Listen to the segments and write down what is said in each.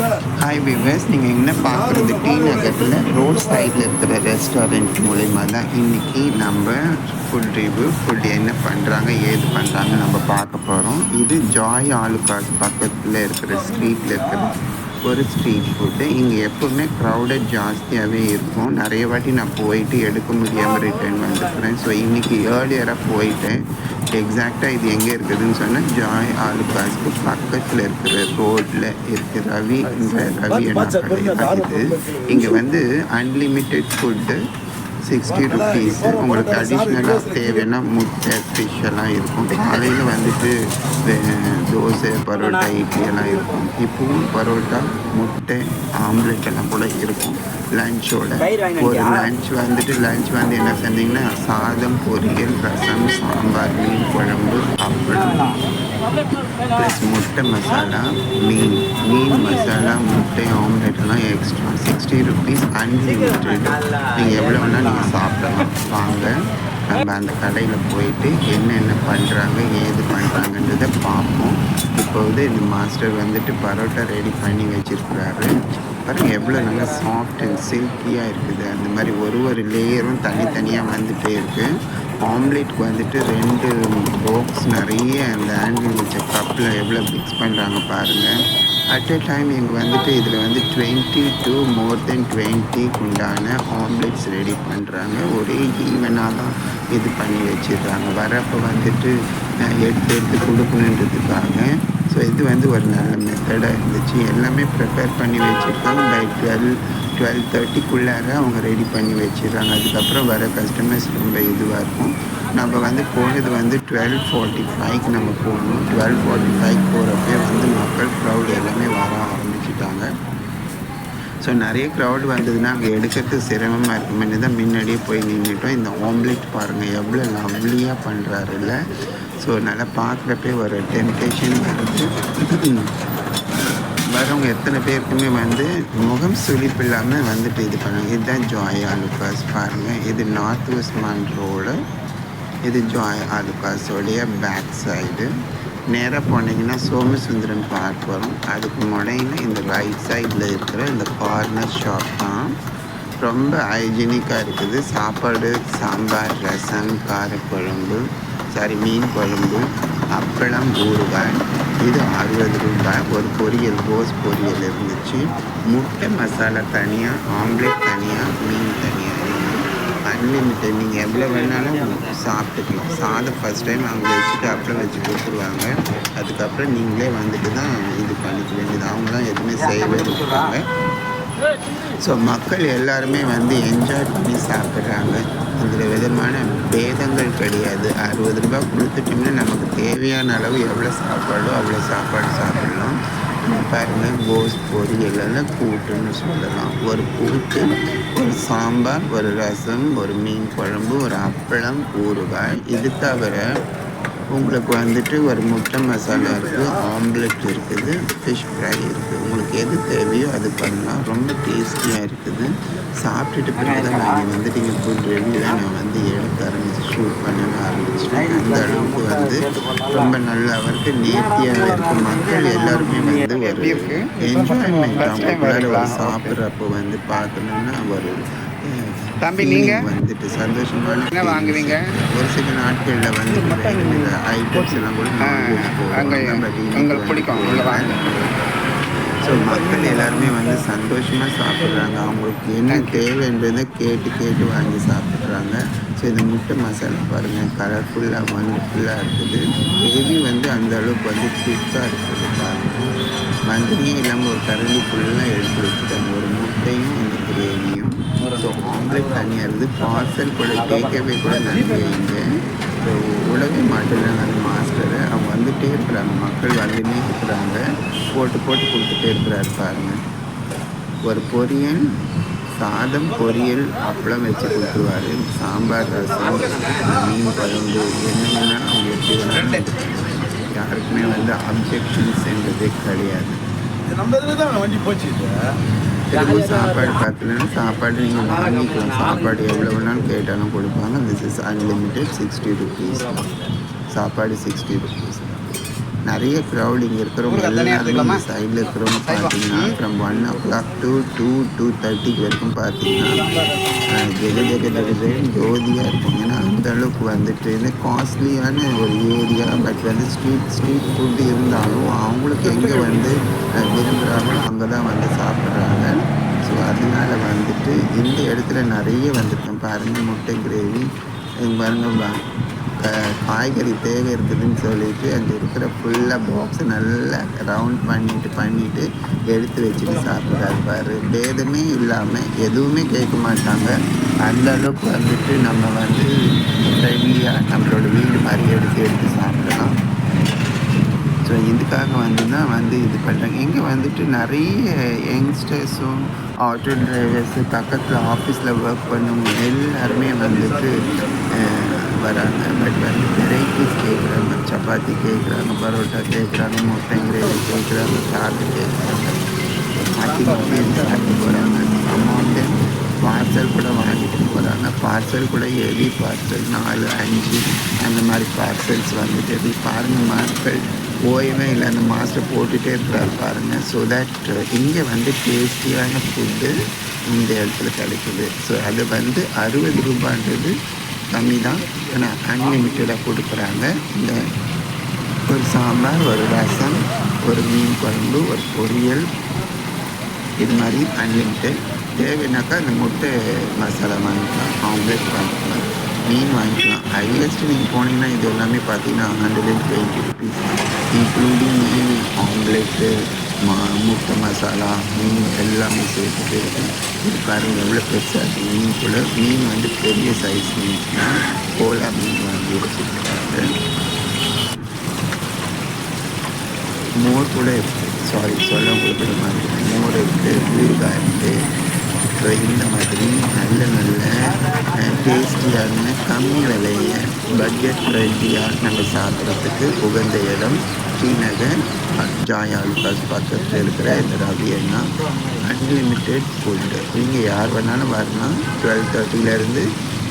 Hi viewers நீங்கள் என்ன பார்க்குறது? டி நகரில் ரோட் சைடில் இருக்கிற ரெஸ்டாரண்ட் மூலிமா தான் இன்றைக்கி நம்ம ஃபுட் ரிவ்யூ ஃபுட் என்ன பண்ணுறாங்க ஏது பண்ணுறாங்க நம்ம பார்க்க போகிறோம் இது ஜாய் ஆலுகாஸ் பக்கத்தில் இருக்கிற ஸ்ட்ரீட்டில் இருக்கிற ஒரு ஸ்ட்ரீட் ஃபுட்டு இங்கே எப்போவுமே க்ரௌடட் ஜாஸ்தியாகவே இருக்கும். நிறைய வாட்டி நான் போயிட்டு எடுக்க முடியாமல் ரிட்டர்ன் வந்துருக்குறேன். ஸோ இன்றைக்கி ஏர்லியராக போயிட்டேன். எக்ஸாக்டாக இது எங்கே இருக்குதுன்னு சொன்னால் ஜாய் ஆலு பாஸ்க்கு பக்கத்தில் இருக்கிற ரோட்டில் இருக்கிற ரவி இந்த ரவி என்ன இது இங்கே வந்து அன்லிமிட்டெட் ஃபுட்டு சிக்ஸ்டி ருபீஸ் உங்களுக்கு அடிஷ்னலாக தேவைன்னா முட்டை ஃபிஷ் எல்லாம் இருக்கும். காலையில் வந்துட்டு தோசை பரோட்டா இட்லி எல்லாம் இருக்கும். இப்பவும் பரோட்டா முட்டை ஆம்லெட் எல்லாம் கூட இருக்கும். லஞ்சோட ஒரு லஞ்ச் வந்துட்டு லஞ்ச் வந்து என்ன செஞ்சீங்கன்னா சாதம் பொரியல் ரசம் சாம்பார் மீன் குழம்பு அப்பளம் ப்ளஸ் முட்டை மசாலா மீன். மீன் முட்டை ஆம்லெட்லாம் எல்லாம் எக்ஸ்ட்ரா சிக்ஸ்டி ருபீஸ் அன்லிமிட்டெட் நீங்கள் எவ்வளோ வேணால் நீங்கள் சாப்பிடலாம். வாங்க. நம்ம அந்த கடையில் போயிட்டு என்னென்ன பண்ணுறாங்க ஏது பண்ணுறாங்கன்றதை பார்ப்போம். இப்போ வந்து இந்த மாஸ்டர் வந்துட்டு பரோட்டா ரெடி பண்ணி வச்சிருக்கிறாரு. பாருங்கள் எவ்வளோ நல்லா சாஃப்ட் அண்ட் சில்கியாக இருக்குது. அந்த மாதிரி ஒரு ஒரு லேயரும் தனித்தனியாக வந்துகிட்டே இருக்குது ஆம்லேட்க்கு வந்துட்டு ரெண்டு பாக்ஸ் நிறைய அந்த ஆங்கிள் வச்ச கப்பில் எவ்வளோ மிக்ஸ் பண்ணுறாங்க பாருங்கள் அட் எ டைம் இங்கே வந்துட்டு இதில் வந்து டுவெண்ட்டி டூ மோர் தென் டுவெண்ட்டிக்கு உண்டான ஆம்லெட்ஸ் ரெடி பண்ணுறாங்க ஒரே ஈவனாக தான் இது பண்ணி வச்சிடுறாங்க வரப்போ வந்துட்டு எடுத்து எடுத்து கொடுக்கணுன்றதுக்காக. ஸோ இது வந்து ஒரு நல்ல மெத்தடாக இருந்துச்சு. எல்லாமே ப்ரிப்பேர் பண்ணி வச்சுருக்காங்க. பை டுவெல் டுவெல் தேர்ட்டிக்குள்ளார அவங்க ரெடி பண்ணி வச்சிடுறாங்க அதுக்கப்புறம் வர கஸ்டமர்ஸ் ரொம்ப இதுவாக இருக்கும். நம்ம வந்து போனது வந்து டுவெல் ஃபார்ட்டி ஃபைவ்க்கு நம்ம போகணும். டுவெல் ஃபார்ட்டி ஃபைவ் போகிறப்பே வந்து மக்கள் க்ரௌட் எல்லாமே வர ஆரம்பிச்சிட்டாங்க ஸோ நிறைய க்ரௌட் வந்ததுன்னா அங்கே எடுக்கிறது சிரமமாக இருக்குமே. தான் முன்னாடியே போய் நின்றுட்டோம் இந்த ஆம்லெட் பாருங்கள் எவ்வளோ லவ்லியாக பண்ணுறாருல்ல ஸோ நல்லா பார்க்குறப்பே ஒரு டெம்டேஷன் வருது. வரவங்க எத்தனை பேருக்குமே வந்து முகம் சுழிப்பு இல்லாமல் வந்துட்டு இது பண்ணுவாங்க. இதுதான் ஜாய் ஆலுகாஸ் பாருங்கள் இது நார்த் உஸ்மான் ரோடு இது ஜாய் ஆலுகாஸோடைய பேக் சைடு நேராக போனீங்கன்னா சோமசுந்தரம் பார்க் வரும். அதுக்கு முனையில் இந்த ரைட் சைடில் இருக்கிற இந்த கார்னர் ஷாப் தான். ரொம்ப ஹைஜீனிக்காக இருக்குது. சாப்பாடு சாம்பார் ரசம் காரக்குழம்பு சாரி மீன் குழம்பு அப்பளம் ஊறுகாய். இது அறுபது ரூபாய். ஒரு பொரியல் ரோஸ் பொரியல் இருந்துச்சு. முட்டை மசாலா தனியாக ஆம்லேட் தனியாக மீன் தனியாக அன்லிமிட்டட். நீங்கள் எவ்வளோ வேணாலும் சாப்பிட்டுக்கலாம். சாதம் ஃபஸ்ட் டைம் அவங்க வச்சுட்டு அப்புறம் வச்சு கொடுத்துருவாங்க. அதுக்கப்புறம் நீங்களே வந்துட்டு தான் இது பண்ணிக்க வேண்டியது. அவங்க தான் எதுவுமே செய்யவே இருக்காங்க ஸோ மக்கள் எல்லாருமே வந்து என்ஜாய் பண்ணி சாப்பிட்றாங்க. இதில் விதமான பேதங்கள் கிடையாது. அறுபது ரூபாய் கொடுத்துட்டோம்னா நமக்கு தேவையான அளவு எவ்வளோ சாப்பாடோ அவ்வளோ சாப்பாடு சாப்பிட்லாம். பாருங்கள் கோஸ் பொரியல் கூட்டுன்னு சொல்லலாம். ஒரு கூட்டு ஒரு சாம்பார் ஒரு ரசம் ஒரு மீன் குழம்பு ஒரு அப்பளம் ஊறுகாய். இது தவிர உங்களுக்கு வந்துட்டு ஒரு முட்டை மசாலா இருக்குது ஆம்லெட் இருக்குது ஃபிஷ் ஃப்ரை இருக்குது உங்களுக்கு எது தேவையோ அது பண்ணலாம். ரொம்ப டேஸ்டியாக இருக்குது. சாப்பிட்டுட்டு பிறகு தான் நாங்கள் வந்துட்டு இங்கே ஃபுட் ரிவ்யூலாம் நான் வந்து எடுக்க ஆரம்பிச்சு ஷூட் பண்ண ஆரம்பிச்சிட்டேன். அந்த அளவுக்கு வந்து ரொம்ப நல்லா அவருக்கு நேர்த்தியாக இருக்க மக்கள் எல்லாருமே வந்து ஒரு என்ஜாய்மெண்ட் அவங்களுக்குள்ளார ஒரு சாப்பிட்றப்போ வந்து பார்க்கணுன்னா ஒரு தம்பி, feeling நீங்க? வந்துட்டு சந்தோஷமான என்ன வாங்குவீங்க? ஒரு சில நாட்களில் வேறு ஐட்டம்ஸ் எல்லாம் கூட அங்கே உங்களுக்கு பிடிக்கும். உள்ள வாங்க. ஸோ மக்கள் எல்லாருமே வந்து சந்தோஷமாக சாப்பிட்றாங்க. அவங்களுக்கு என்ன தேவைன்றதை கேட்டு கேட்டு வாங்கி சாப்பிட்றாங்க. ஸோ இந்த முட்டை மசாலா பாருங்கள் கலர்ஃபுல்லாக வண்டர்ஃபுல்லாக இருக்குது. கிரேவி வந்து அந்த அளவுக்கு வந்து திக்காக இருக்குது பாருங்கள் மந்திரியே இல்லாமல் ஒரு கரண்டி ஃபுல்லாக எடுத்து வச்சுட்டாங்க. ஒரு முட்டையும் ஸோ ஆம்லெட் தனியாக இருக்குது பார்சல் கூட கேட்கவே கூட நிறைய இங்கே ஸோ உடவே மாட்டேங்கிறாங்க அந்த அவங்க வந்துட்டே இருக்கிறாங்க. மக்கள் வந்துட்டே இருக்கிறாங்க போட்டு போட்டு கொடுத்துட்டே இருக்கிறாரு பாருங்க. ஒரு பொரியல் சாதம் பொரியல் அப்பளம் வச்சு கொடுத்துருவாரு. சாம்பார் ரசம் மீன் குழம்பு என்னென்னா அவங்க எப்படி வேணாலும் யாருக்குமே வந்து அப்ஜெக்ஷன்ஸ்ன்றதே கிடையாது. நம்ம இதில் தான் வண்டி போச்சு திரும்ப சாப்பாடு பார்த்தீங்கன்னா சாப்பாடு நீங்கள் வாங்கிக்கலாம். சாப்பாடு எவ்வளோ வேணாலும் கேட்டாலும் கொடுப்பாங்க. This is unlimited sixty rupees சாப்பாடு சிக்ஸ்டி ருபீஸ் நிறைய க்ரௌட் இங்கே இருக்கிறவங்க எல்லாருமே? சைடில் இருக்கிறவங்க பார்த்தீங்கன்னா from one o'clock to two two தேர்ட்டிக்கு வரைக்கும் பார்த்தீங்கன்னா ஜெக ஜெக ஜெக ஜெகன்னு ஜோதியாக இருக்கும். ஏன்னா அந்த அளவுக்கு வந்துட்டு இது காஸ்ட்லியான ஒரு ஏரியா பட் வந்து ஸ்ட்ரீட் ஸ்ட்ரீட் ஃபுட் இருந்தாலும் அவங்களுக்கு எங்கே வந்து விரும்புகிறாங்களோ அங்கே தான் வந்து சாப்பிட்றாங்க. இந்த இடத்துல நிறைய வந்திருக்கேன் பாருங்கள் முட்டை கிரேவி. பாருங்க காய்கறி தேவை இருக்குதுன்னு சொல்லிட்டு அங்கே இருக்கிற ஃபுல்லாக பாக்ஸை நல்லா ரவுண்ட் பண்ணிட்டு பண்ணிட்டு எடுத்து வச்சுட்டு சாப்பிட்றாரு பாரு. பேதமே இல்லாமல் எதுவுமே கேட்க மாட்டாங்க. அந்த அளவுக்கு வந்துட்டு நம்ம வந்து ஃப்ரெண்ட்லியாக நம்மளோட வீடு மாதிரி எடுத்து எடுத்து சாப்பிடலாம் ஸோ இதுக்காக வந்து தான் வந்து இது பண்ணுறாங்க இங்கே வந்துட்டு நிறைய யங்ஸ்டர்ஸும் ஆட்டோ டிரைவர்ஸு பக்கத்தில் ஆஃபீஸில் ஒர்க் பண்ணவங்க எல்லாருமே வந்துட்டு வராங்க. பட் வந்து வெரைட்டிஸ் கேட்குறாங்க சப்பாத்தி கேட்குறாங்க பரோட்டா கேட்குறாங்க முட்டை கிரேவி கேட்குறாங்க சாதம் கேட்குறாங்க மாற்றி மாற்றி சாப்பிட்டு போகிறாங்க அமௌண்ட்டு பார்சல் கூட வாங்கிட்டு போகிறாங்க பார்சல் கூட ஹெவி பார்சல் நாலு அஞ்சு அந்த மாதிரி பார்சல்ஸ் வந்துட்டு எப்படி பாருங்கள் மக்கள் ஓய்வே இல்லை. அந்த மாஸ்டர் போட்டுகிட்டே இருக்கிறாரு பாருங்கள் ஸோ தட் uh, இங்கே வந்து டேஸ்டியான ஃபுட்டு இந்த இடத்துல கிடைக்குது. ஸோ அது வந்து அறுபது ரூபான்றது கம்மி தான். ஏன்னா அன்லிமிட்டடாக கொடுக்குறாங்க. இந்த ஒரு சாம்பார் ஒரு ரசம் ஒரு மீன் குழம்பு ஒரு பொரியல். இது மாதிரி அன்லிமிட்டெட் தேவைனாக்கா அந்த முட்டை மசாலா வாங்கிக்கலாம். ஆம்லேட் வாங்கிக்கலாம். மீன் வாங்கிக்கலாம். ஹையஸ்ட் நீங்கள் போனீங்கன்னா இது எல்லாமே பார்த்தீங்கன்னா hundred and twenty rupees including mean omelette மா முட்டை மசாலா மீன் எல்லாமே சேர்த்துட்டு இருக்கு. இது பாருங்கள் எவ்வளோ பெருசாக இருக்குது மீன் கூட மீன் வந்து பெரிய சைஸ் மீன். கோலா மீன் வாங்கி வச்சுருக்காங்க. மோர் கூட இருக்குது சாரி சொல்ல உங்களுக்கு மாதிரி. மோர் இருக்குது ஊறுகாய் இருக்குது ஸோ இந்த மாதிரி நல்ல நல்ல டேஸ்டியான கம்மி விலைய பட்ஜெட் ஃப்ரெண்ட்லியாக நம்ம சாப்பிட்றதுக்கு உகந்த இடம் ஸ்ரீநகர் ஜாய் ஆல்காஸ் பக்கத்தில் இருக்கிற இந்த ரவி அன்லிமிட்டெட் ஃபுட்டு நீங்கள் யார் வேணாலும் வரலாம். டுவெல் தேர்ட்டிலேருந்து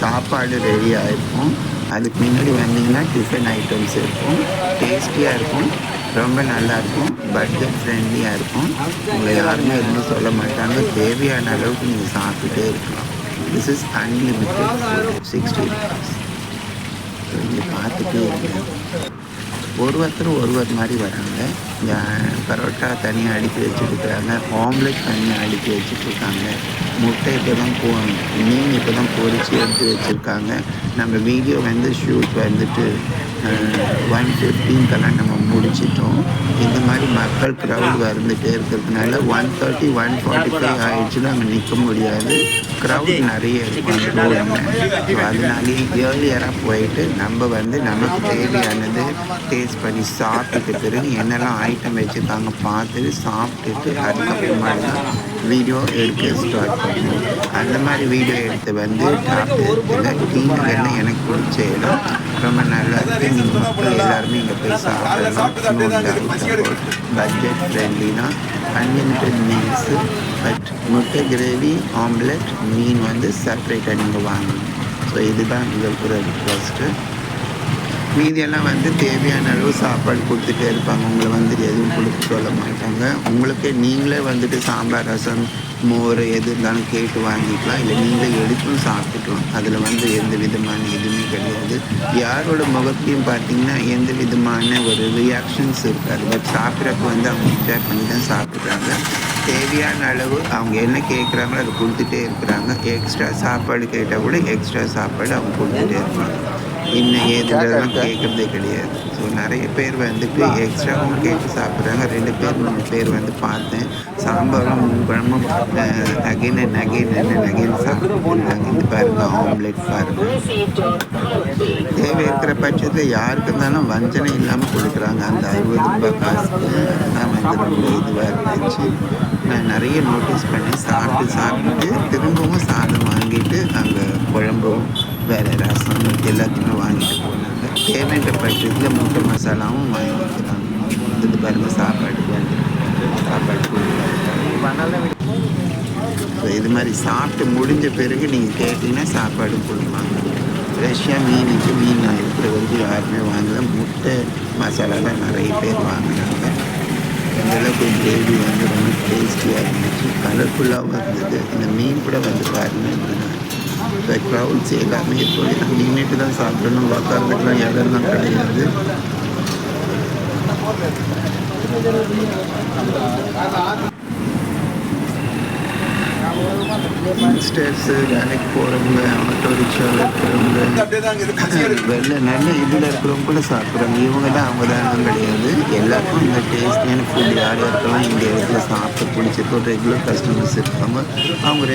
சாப்பாடு ரெடி ஆகிருக்கும் அதுக்கு முன்னாடி வந்தீங்கன்னா டிஃபன் ஐட்டம்ஸ் இருக்கும். டேஸ்டியாக இருக்கும். ரொம்ப நல்லா இருக்கும் பட்ஜெட் ஃப்ரெண்ட்லியாக இருக்கும். உங்களை யாருமே எதுவும் சொல்ல மாட்டாங்க. தேவையான அளவுக்கு நீங்கள் சாப்பிட்டுட்டே இருக்கலாம். This is unlimited sixty rupees நீங்கள் பார்த்துட்டே இருங்க. ஒருத்தர் ஒரு ஒரு மாதிரி வராங்க. இங்க பரோட்டா தனியாக அடுக்கி வச்சுருக்குறாங்க. ஆம்லெட் தனியாக அடுக்கி வச்சுட்ருக்காங்க முட்டை இப்போ தான் போ மீன் இப்போ தான் பொரிச்சு எடுத்து வச்சுருக்காங்க. நம்ம வீடியோ வந்து ஷூட் வந்துட்டு ஒன் ஃபிஃப்டீன்க்கெல்லாம் நம்ம முடிச்சிட்டோம். இந்த மாதிரி மக்கள் க்ரௌட் வந்துட்டே இருக்கிறதுனால one thirty one forty five ஆயிடுச்சுன்னா அங்கே நிற்க முடியாது. க்ரௌட் நிறைய இருக்கும். அந்த அதனாலேயே ஏர்லியராக போயிட்டு நம்ம வந்து நமக்கு தேவையானது டேஸ்ட் பண்ணி சாப்பிட்டுட்டு பிறகு என்னெல்லாம் ஐட்டம் வச்சுருக்காங்க பார்த்துட்டு சாப்பிட்டுட்டு அதுக்கப்புறமா தான் வீடியோ எடுக்க ஸ்டார்ட் பண்ணுவோம் அந்த மாதிரி வீடியோ எடுத்து வந்து டாப் எடுத்துல எனக்கு பிடிச்ச இடம். ரொம்ப நல்லா இருக்குது நீங்கள் மக்கள் எல்லாருமே இங்கே போய் சாப்பிடலாம். பட்ஜெட் ஃப்ரெண்ட்லினா அன்லிமிட்டட் மீல்ஸு பட் முட்டை கிரேவி ஆம்லெட் மீன் வந்து செப்பரேட்டாக நீங்கள் வாங்கணும். ஸோ இதுதான் இதற்கு ஒரு ரிக்வஸ்ட்டு மீதியெல்லாம் வந்து தேவையான அளவு சாப்பாடு கொடுத்துட்டே இருப்பாங்க. உங்களை வந்து எதுவும் கொடுக்க சொல்ல மாட்டாங்க. உங்களுக்கு நீங்களே வந்துட்டு சாம்பார் ரசம் மோர் எது இருந்தாலும் கேட்டு வாங்கிக்கலாம். இல்லை நீங்களே எடுத்தும் சாப்பிட்டுக்கலாம். அதில் வந்து எந்த விதமான எதுவுமே கிடையாது. யாரோட முகத்தையும் பார்த்தீங்கன்னா எந்த விதமான ஒரு ரியாக்ஷன்ஸ் இருக்காது. பட் சாப்பிட்றப்ப வந்து அவங்க என்ஜாய் பண்ணி தான் சாப்பிட்றாங்க. தேவையான அளவு அவங்க என்ன கேட்குறாங்களோ அதை கொடுத்துட்டே இருக்கிறாங்க. எக்ஸ்ட்ரா சாப்பாடு கேட்டால் கூட எக்ஸ்ட்ரா சாப்பாடு அவங்க கொடுத்துட்டே இருப்பாங்க. இன்னும் ஏதுலாம் கேட்குறதே கிடையாது. ஸோ நிறைய பேர் வந்துட்டு எக்ஸ்ட்ராவும் கேட்டு சாப்பிட்றாங்க. ரெண்டு பேர் மூணு பேர் வந்து பார்த்தேன். சாம்பாரும் மூணு குழம்பும் again and again and again சாப்பிட்டுருந்தாங்க இந்த பாருங்க ஆம்லெட் பாருங்க. தேவை இருக்கிற பட்சத்தில் யாருக்கு இருந்தாலும் வஞ்சனை இல்லாமல் கொடுக்குறாங்க. அந்த அறுபது ரூபாய் காசுக்கு அதுதான் வந்து ரொம்ப இதுவாக இருந்துச்சு. நான் நிறைய நோட்டீஸ் பண்ணி சாப்பிட்டு சாப்பிட்டுட்டு திரும்பவும் சாதம் வாங்கிட்டு அங்கே குழம்பும் வேறு ரசம் எல்லாத்தையுமே வாங்கிட்டு போனாங்க. தேவைன்ற பட்சத்தில் முட்டை மசாலாவும் வாங்கி வைக்கிறாங்க இது பாருங்க சாப்பாடு சாப்பாடு இது மாதிரி சாப்பிட்டு முடிஞ்ச பிறகு நீங்கள் கேட்டிங்கன்னா சாப்பாடு கொடுப்பாங்க ஸோ ஃப்ரெஷ்ஷாக மீனுக்கு மீன் இருக்கிற வந்து யாருமே வாங்கல. முட்டை மசாலாலாம் நிறைய பேர் வாங்கினாங்க எங்களுக்கு கிரேவி வந்து ரொம்ப டேஸ்டியாக இருந்துச்சு. கலர்ஃபுல்லாகவும் இருந்தது இந்த மீன் கூட வந்து பாருங்க இந்த க்ரௌட்ஸ் எல்லாமே போய் நின்றுட்டு தான் சாப்பிடணும் உட்காரதுக்குலாம் இடம்லாம் கிடையாது. யங்ஸ்டர்ஸு வேலைக்கு போகிறவங்க ஆட்டோ ரிக்ஷாவில் இருக்கிறவங்க வெளில நல்ல இதில் இருக்கிறவங்க கூட சாப்பிட்றாங்க. இவங்க தான் அவங்க தான் கிடையாது. எல்லாருக்கும் இந்த டேஸ்டியான ஃபுட் யார் யாருக்கெல்லாம் இந்த இடத்துல சாப்பிட்டு பிடிச்சிருக்கோம் ரெகுலர் கஸ்டமர்ஸ் இருக்காங்க. அவங்க